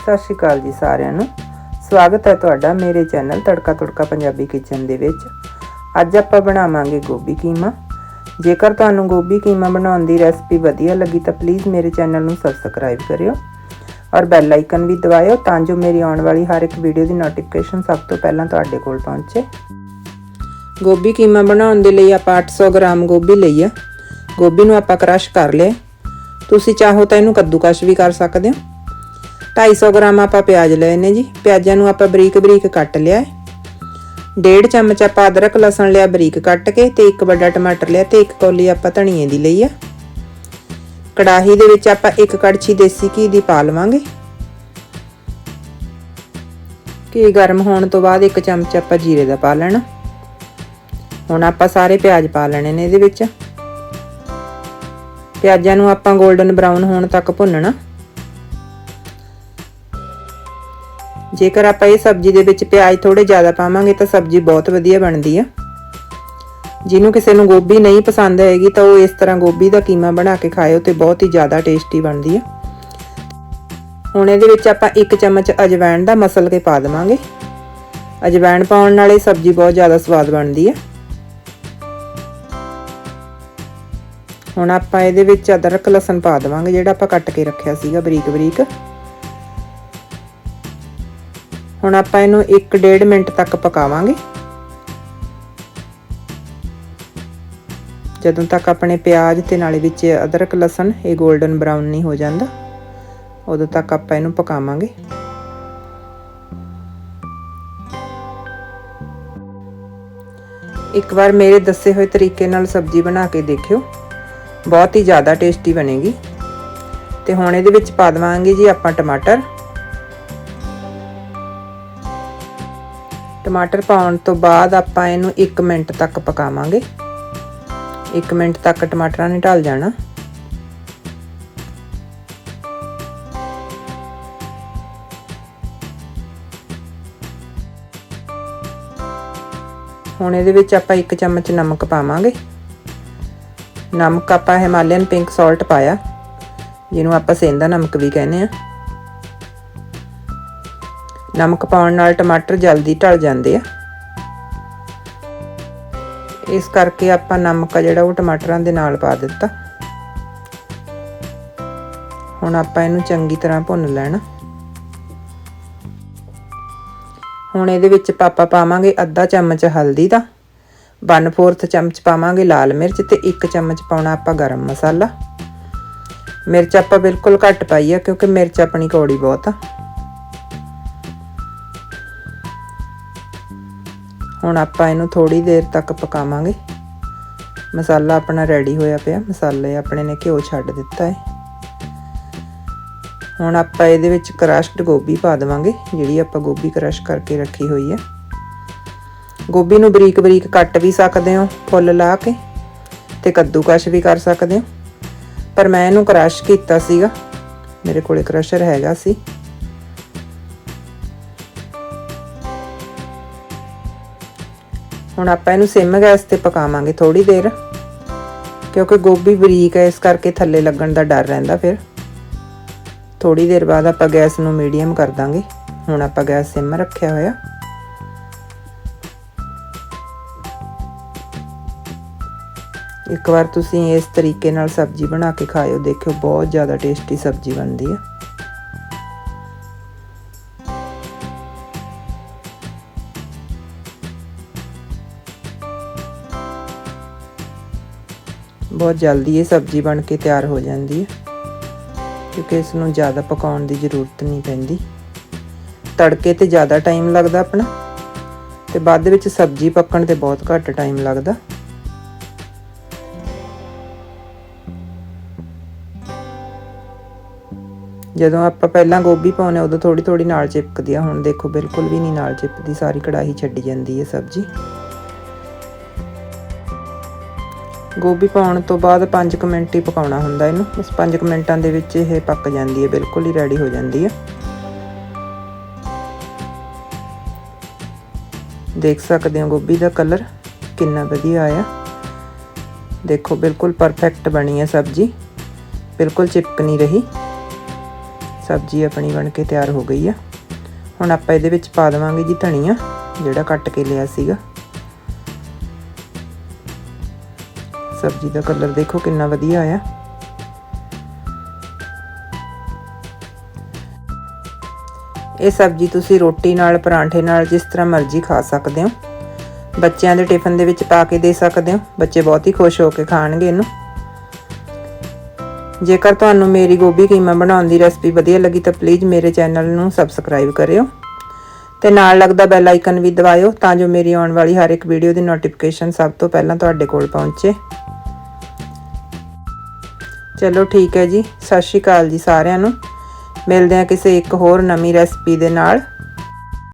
ਸਤਿ ਸ਼੍ਰੀ ਅਕਾਲ ਜੀ ਸਾਰਿਆਂ ਨੂੰ। ਸਵਾਗਤ ਹੈ ਤੁਹਾਡਾ ਮੇਰੇ ਚੈਨਲ ਤੜਕਾ ਤੁੜਕਾ ਪੰਜਾਬੀ ਕਿਚਨ ਦੇ ਵਿੱਚ। ਅੱਜ ਆਪਾਂ ਬਣਾਵਾਂਗੇ ਗੋਭੀ ਕੀਮਾ। ਜੇਕਰ ਤੁਹਾਨੂੰ ਗੋਭੀ ਕੀਮਾ ਬਣਾਉਣ ਦੀ ਰੈਸਪੀ ਵਧੀਆ ਲੱਗੀ ਤਾਂ ਪਲੀਜ਼ ਮੇਰੇ ਚੈਨਲ ਨੂੰ ਸਬਸਕ੍ਰਾਈਬ ਕਰਿਓ ਔਰ ਬੈਲ ਆਈਕਨ ਵੀ ਦਬਾਇਓ ਤਾਂ ਜੋ ਮੇਰੀ ਆਉਣ ਵਾਲੀ ਹਰ ਇੱਕ ਵੀਡੀਓ ਦੀ ਨੋਟੀਫਿਕੇਸ਼ਨ ਸਭ ਤੋਂ ਪਹਿਲਾਂ ਤੁਹਾਡੇ ਕੋਲ ਪਹੁੰਚੇ। ਗੋਭੀ ਕੀਮਾ ਬਣਾਉਣ ਦੇ ਲਈ ਆਪਾਂ 800 ਗ੍ਰਾਮ ਗੋਭੀ ਲਈ ਆ। ਗੋਭੀ ਨੂੰ ਆਪਾਂ ਕ੍ਰਸ਼ ਕਰ ਲਿਆ। ਤੁਸੀਂ ਚਾਹੋ ਤਾਂ ਇਹਨੂੰ ਕੱਦੂਕਸ਼ ਵੀ ਕਰ ਸਕਦੇ ਹੋ। 250 ਗ੍ਰਾਮ ਆਪਾਂ ਪਿਆਜ਼ ਲਏ ਨੇ ਜੀ। ਪਿਆਜ਼ਾਂ ਨੂੰ ਆਪਾਂ ਬਰੀਕ ਬਰੀਕ ਕੱਟ ਲਿਆ ਡੇਢ ਚਮਚ ਆਪਾਂ ਅਦਰਕ ਲਸਣ ਲਿਆ ਬਰੀਕ ਕੱਟ ਕੇ ਤੇ ਇੱਕ ਵੱਡਾ ਟਮਾਟਰ ਲਿਆ ਤੇ ਇੱਕ ਕੌਲੀ ਆਪਾਂ ਧਨੀਏ ਦੀ ਲਈ ਆ। ਕੜਾਹੀ ਦੇ ਵਿੱਚ ਆਪਾਂ ਇੱਕ ਕੜਛੀ ਦੇਸੀ ਘੀ ਦੀ ਪਾ ਲਵਾਂਗੇ। ਘੀ ਗਰਮ ਹੋਣ ਤੋਂ ਬਾਅਦ ਇੱਕ ਚਮਚ ਆਪਾਂ ਜੀਰੇ ਦਾ ਪਾ ਲੈਣਾ। ਹੁਣ ਆਪਾਂ ਸਾਰੇ ਪਿਆਜ਼ ਪਾ ਲੈਣੇ ਨੇ ਇਹਦੇ ਵਿੱਚ। ਪਿਆਜ਼ਾਂ ਨੂੰ ਆਪਾਂ 골ਡਨ ਬਰਾਊਨ ਹੋਣ ਤੱਕ ਭੁੰਨਣਾ। ਜੇਕਰ ਆਪਾਂ ਇਹ ਸਬਜ਼ੀ ਦੇ ਵਿੱਚ ਪਿਆਜ਼ ਥੋੜੇ ਜ਼ਿਆਦਾ ਪਾਵਾਂਗੇ ਤਾਂ ਸਬਜ਼ੀ ਬਹੁਤ ਵਧੀਆ ਬਣਦੀ ਆ। ਜਿਹਨੂੰ ਕਿਸੇ ਨੂੰ ਗੋਭੀ ਨਹੀਂ ਪਸੰਦ ਹੈਗੀ ਤਾਂ ਉਹ ਇਸ ਤਰ੍ਹਾਂ ਗੋਭੀ ਦਾ ਕੀਮਾ ਬਣਾ ਕੇ ਖਾਇਓ ਤੇ ਬਹੁਤ ਹੀ ਜ਼ਿਆਦਾ ਟੇਸਟੀ ਬਣਦੀ ਆ। ਹੁਣ ਇਹਦੇ ਵਿੱਚ ਆਪਾਂ ਇੱਕ ਚਮਚ ਅਜਵਾਇਣ ਦਾ ਮਸਲ ਕੇ ਪਾ ਦੇਵਾਂਗੇ। ਅਜਵਾਇਣ ਪਾਉਣ ਨਾਲ ਇਹ ਸਬਜ਼ੀ ਬਹੁਤ ਜ਼ਿਆਦਾ ਸਵਾਦ ਬਣਦੀ ਆ। ਹੁਣ ਆਪਾਂ ਇਹਦੇ ਵਿੱਚ ਅਦਰਕ ਲਸਣ ਪਾ ਦੇਵਾਂਗੇ, ਜਿਹੜਾ ਆਪਾਂ ਕੱਟ ਕੇ ਰੱਖਿਆ ਸੀਗਾ ਬਰੀਕ ਬਰੀਕ ਹੁਣ ਆਪਾਂ ਇਹਨੂੰ 1.5 ਮਿੰਟ ਤੱਕ ਪਕਾਵਾਂਗੇ। ਜਦੋਂ ਤੱਕ ਆਪਣੇ ਪਿਆਜ਼ ਤੇ ਨਾਲੇ ਵਿੱਚ ਅਦਰਕ, ਲਸਣ, ਇਹ 골ਡਨ ਬਰਾਊਨ ਨਹੀਂ ਹੋ ਜਾਂਦਾ, ਉਦੋਂ ਤੱਕ ਆਪਾਂ ਇਹਨੂੰ ਪਕਾਵਾਂਗੇ। ਇੱਕ ਵਾਰ ਮੇਰੇ ਦੱਸੇ ਹੋਏ ਤਰੀਕੇ ਨਾਲ ਸਬਜ਼ੀ ਬਣਾ ਕੇ ਦੇਖਿਓ, ਬਹੁਤ ਹੀ ਜ਼ਿਆਦਾ ਟੇਸਟੀ ਬਣੇਗੀ। ਤੇ ਹੁਣ ਇਹਦੇ ਵਿੱਚ ਪਾ ਦਵਾਂਗੇ ਜੀ ਆਪਾਂ ਟਮਾਟਰ। ਟਮਾਟਰ ਪਾਉਣ ਤੋਂ ਬਾਅਦ ਆਪਾਂ ਇਹਨੂੰ 1 ਮਿੰਟ ਤੱਕ ਪਕਾਵਾਂਗੇ। 1 ਮਿੰਟ ਤੱਕ ਟਮਾਟਰਾਂ ਨੇ ਢਲ ਜਾਣਾ। ਹੁਣ ਇਹਦੇ ਵਿੱਚ ਆਪਾਂ 1 ਚਮਚ ਨਮਕ ਪਾਵਾਂਗੇ। ਨਮਕ ਆਪਾਂ ਹਿਮਾਲਯਨ ਪਿੰਕ ਸਾਲਟ ਪਾਇਆ, ਜਿਹਨੂੰ ਆਪਾਂ ਸੇਂਦਾ ਨਮਕ ਵੀ ਕਹਿੰਦੇ ਆ ਨਮਕ ਪਾਉਣ ਨਾਲ ਟਮਾਟਰ ਜਲਦੀ ਢਲ ਜਾਂਦੇ ਆ। ਇਸ ਕਰਕੇ ਆਪਾਂ ਨਮਕ ਆ ਜਿਹੜਾ ਉਹ ਟਮਾਟਰਾਂ ਦੇ ਨਾਲ ਪਾ ਦਿੱਤਾ। ਹੁਣ ਆਪਾਂ ਇਹਨੂੰ ਚੰਗੀ ਤਰ੍ਹਾਂ ਭੁੰਨ ਲੈਣਾ। ਹੁਣ ਇਹਦੇ ਵਿੱਚ ਪਾਪਾ ਪਾਵਾਂਗੇ ਅੱਧਾ ਚਮਚ ਹਲਦੀ ਦਾ 1/4 ਚਮਚ ਪਾਵਾਂਗੇ ਲਾਲ ਮਿਰਚ ਤੇ 1 ਚਮਚ ਪਾਉਣਾ ਆਪਾਂ ਗਰਮ ਮਸਾਲਾ। ਮਿਰਚ ਆਪਾਂ ਬਿਲਕੁਲ ਘੱਟ ਪਾਈ ਆ ਕਿਉਂਕਿ ਮਿਰਚ ਆਪਣੀ ਕੌੜੀ ਬਹੁਤ ਆ। ਹੁਣ ਆਪਾਂ ਇਹਨੂੰ ਥੋੜੀ ਦੇਰ ਤੱਕ ਪਕਾਵਾਂਗੇ। ਮਸਾਲਾ ਆਪਣਾ ਰੈਡੀ ਹੋਇਆ ਪਿਆ। ਮਸਾਲੇ ਆਪਣੇ ਨੇ ਘਿਓ ਛੱਡ ਦਿੱਤਾ ਹੈ ਹੁਣ ਆਪਾਂ ਇਹਦੇ ਵਿੱਚ ਕ੍ਰਸ਼ਡ ਗੋਭੀ ਪਾ ਦੇਵਾਂਗੇ, ਜਿਹੜੀ ਆਪਾਂ ਗੋਭੀ ਕ੍ਰਸ਼ ਕਰਕੇ ਰੱਖੀ ਹੋਈ ਹੈ। ਗੋਭੀ ਨੂੰ ਬਰੀਕ ਬਰੀਕ ਕੱਟ ਵੀ ਸਕਦੇ ਹੋ, ਫੁੱਲ ਲਾ ਕੇ, ਤੇ ਕੱਦੂਕਸ਼ ਵੀ ਕਰ ਸਕਦੇ ਹੋ। ਪਰ ਮੈਂ ਇਹਨੂੰ ਕ੍ਰਸ਼ ਕੀਤਾ ਸੀਗਾ। ਮੇਰੇ ਕੋਲੇ ਕ੍ਰਸ਼ਰ ਹੈਗਾ ਸੀ। ਹੁਣ ਆਪਾਂ ਇਹਨੂੰ ਸਿਮ ਗੈਸ ਤੇ ਪਕਾਵਾਂਗੇ ਥੋੜੀ ਦੇਰ, ਕਿਉਂਕਿ ਗੋਭੀ ਬਰੀਕ ਹੈ, ਇਸ ਕਰਕੇ ਥੱਲੇ ਲੱਗਣ ਦਾ ਡਰ ਰਹਿੰਦਾ ਫਿਰ। ਥੋੜੀ ਦੇਰ ਬਾਅਦ ਆਪਾਂ ਗੈਸ ਨੂੰ ਮੀਡੀਅਮ ਕਰ ਦਾਂਗੇ। ਹੁਣ ਆਪਾਂ ਗੈਸ ਸਿਮ ਰੱਖਿਆ ਹੋਇਆ। ਇੱਕ ਵਾਰ ਤੁਸੀਂ ਇਸ ਤਰੀਕੇ ਨਾਲ ਸਬਜ਼ੀ ਬਣਾ ਕੇ ਖਾਇਓ, ਦੇਖਿਓ ਬਹੁਤ ਜ਼ਿਆਦਾ ਟੇਸਟੀ ਸਬਜ਼ੀ ਬਣਦੀ ਹੈ ਬਹੁਤ ਜਲਦੀ ਇਹ ਸਬਜ਼ੀ ਬਣ ਕੇ ਤਿਆਰ ਹੋ ਜਾਂਦੀ ਹੈ। ਕਿਉਂਕਿ ਇਸ ਨੂੰ ਜ਼ਿਆਦਾ ਪਕਾਉਣ ਦੀ ਜ਼ਰੂਰਤ ਨਹੀਂ ਪੈਂਦੀ। ਤੜਕੇ ਤੇ ਜ਼ਿਆਦਾ ਟਾਈਮ ਲੱਗਦਾ ਆਪਣਾ ਤੇ ਬਾਅਦ ਵਿੱਚ ਸਬਜ਼ੀ ਪੱਕਣ ਤੇ ਬਹੁਤ ਘੱਟ ਟਾਈਮ ਲੱਗਦਾ। ਜਦੋਂ ਆਪਾਂ ਪਹਿਲਾਂ ਗੋਭੀ ਪਾਉਨੇ ਉਦੋਂ ਥੋੜੀ ਥੋੜੀ ਨਾਲ ਚਿਪਕਦੀ ਆ, ਹੁਣ ਦੇਖੋ ਬਿਲਕੁਲ ਵੀ ਨਹੀਂ ਨਾਲ ਚਿਪਕਦੀ, ਸਾਰੀ ਕੜਾਹੀ ਛੱਡੀ ਜਾਂਦੀ ਹੈ ਸਬਜ਼ੀ। ਗੋਭੀ ਪਾਉਣ ਤੋਂ ਬਾਅਦ 5 ਮਿੰਟ ਹੀ ਪਕਾਉਣਾ ਹੁੰਦਾ ਇਹਨੂੰ। ਬਸ 5 ਮਿੰਟਾਂ ਦੇ ਵਿੱਚ ਇਹ ਪੱਕ ਜਾਂਦੀ ਹੈ, ਬਿਲਕੁਲ ਹੀ ਰੈਡੀ ਹੋ ਜਾਂਦੀ ਹੈ। ਦੇਖ ਸਕਦੇ ਹੋ ਗੋਭੀ ਦਾ ਕਲਰ ਕਿੰਨਾ ਵਧੀਆ ਆਇਆ। ਦੇਖੋ, ਬਿਲਕੁਲ ਪਰਫੈਕਟ ਬਣੀ ਹੈ ਸਬਜ਼ੀ। ਬਿਲਕੁਲ ਚਿਪਕ ਨਹੀਂ ਰਹੀ। ਸਬਜ਼ੀ ਆਪਣੀ ਬਣ ਕੇ ਤਿਆਰ ਹੋ ਗਈ ਆ ਹੁਣ ਆਪਾਂ ਇਹਦੇ ਵਿੱਚ ਪਾ ਦੇਵਾਂਗੇ ਜੀ ਧਨੀਆ, ਜਿਹੜਾ ਕੱਟ ਕੇ ਲਿਆ ਸੀਗਾ। ਸਬਜ਼ੀ ਦਾ ਕਲਰ ਦੇਖੋ ਕਿੰਨਾ ਵਧੀਆ ਆਇਆ। ਇਹ ਸਬਜ਼ੀ ਤੁਸੀਂ ਰੋਟੀ ਨਾਲ, ਪਰਾਂਠੇ ਨਾਲ ਜਿਸ ਤਰ੍ਹਾਂ ਮਰਜ਼ੀ ਖਾ ਸਕਦੇ ਹੋ। ਬੱਚਿਆਂ ਦੇ ਟਿਫਨ ਦੇ ਵਿੱਚ ਪਾ ਕੇ ਦੇ ਸਕਦੇ ਹੋ। ਬੱਚੇ ਬਹੁਤ ਹੀ ਖੁਸ਼ ਹੋ ਕੇ ਖਾਣਗੇ ਇਹਨੂੰ। ਜੇਕਰ ਤੁਹਾਨੂੰ ਮੇਰੀ ਗੋਭੀ ਕੀਮਾ ਬਣਾਉਣ ਦੀ ਰੈਸਪੀ ਵਧੀਆ ਲੱਗੀ ਤਾਂ ਪਲੀਜ਼ ਮੇਰੇ ਚੈਨਲ ਨੂੰ ਸਬਸਕ੍ਰਾਈਬ ਕਰਿਓ। ਤੇ ਨਾਲ ਲੱਗਦਾ ਬੈਲ ਆਈਕਨ ਵੀ ਦਬਾਇਓ ਤਾਂ ਜੋ ਮੇਰੀ ਆਉਣ ਵਾਲੀ ਹਰ ਇੱਕ ਵੀਡੀਓ ਦੀ ਨੋਟੀਫਿਕੇਸ਼ਨ ਸਭ ਤੋਂ ਪਹਿਲਾਂ ਤੁਹਾਡੇ ਕੋਲ ਪਹੁੰਚੇ। ਚਲੋ ਠੀਕ ਹੈ ਜੀ, ਸਤਿ ਸ਼੍ਰੀ ਅਕਾਲ ਜੀ ਸਾਰਿਆਂ ਨੂੰ। ਮਿਲਦੇ ਹਾਂ ਕਿਸੇ ਇੱਕ ਹੋਰ ਨਵੀਂ ਰੈਸਪੀ ਦੇ ਨਾਲ।